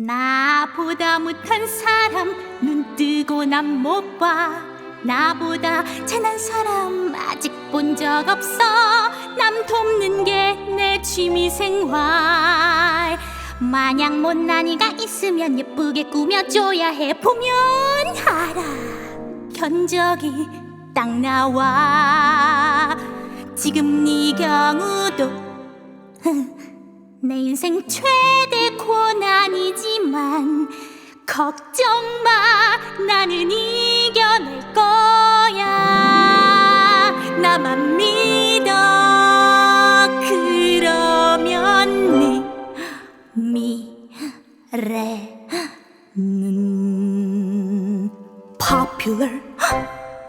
나보다 못한 사람 눈 뜨고 난 못 봐. 나보다 잘난 사람 아직 본 적 없어. 남 돕는 게 내 취미 생활. 마냥 못난 이가 있으면 예쁘게 꾸며줘야 해. 보면 알아. 견적이 딱 나와. 지금 네 경우도 내 인생 최대 고난이지만 걱정 마 나는 이겨낼 거야. 나만 믿어. 그러면 네 미래는 popular.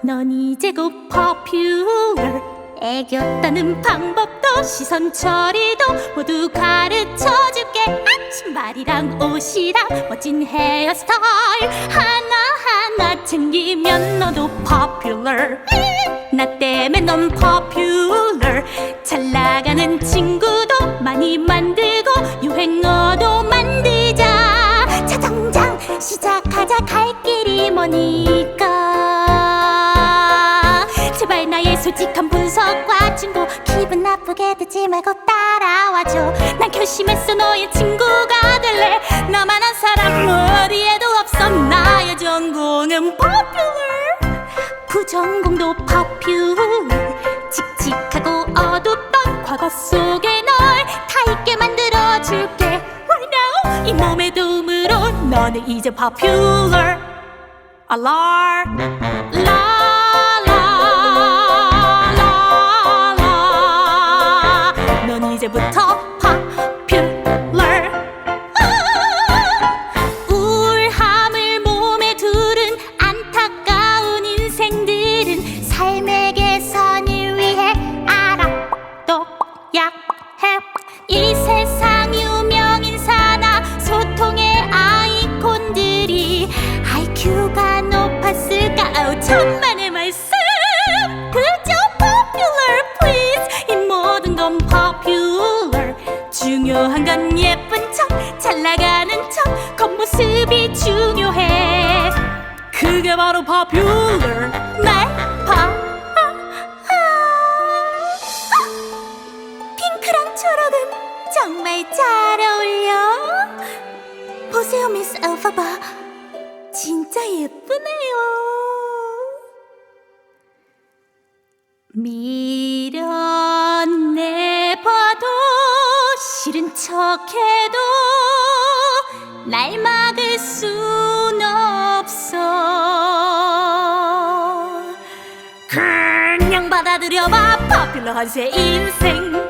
넌 이제 곧 popular 애교 따는 방법도 시선 처리도 모두 가르쳐줄게. 아, 신발이랑 옷이랑 멋진 헤어스타일 하나하나 챙기면 너도 popular. 나 때문에 넌 popular. 잘 나가는 친구도 많이 만들고 유행어도 만들자. 자 당장 시작하자 갈 길이 머니까. 제발 나의 솔직한 분석과 친구 기분 나쁘게 듣지 말고 따라와줘. 난 결심했어 너의 친구가 될래. 너만한 사람 어디에도 없어. 나의 전공은 popular 부전공도 popular 칙칙하고 어둡던 과거 속에 널 다 있게 만들어줄게. Right now 이 몸의 도움으로 너는 이제 popular 알 넌 이제부터 중요한 건 예쁜 척 잘 나가는 척 겉모습이 중요해. 그게 바로 popular 날 봐. 핑크랑 초록은 정말 잘 어울려. 보세요 미스 알파바 진짜 예쁘네요. 밀 척해도 날 막을 순 없어. 그냥 받아들여봐. 파퓰러한 새 인생. 라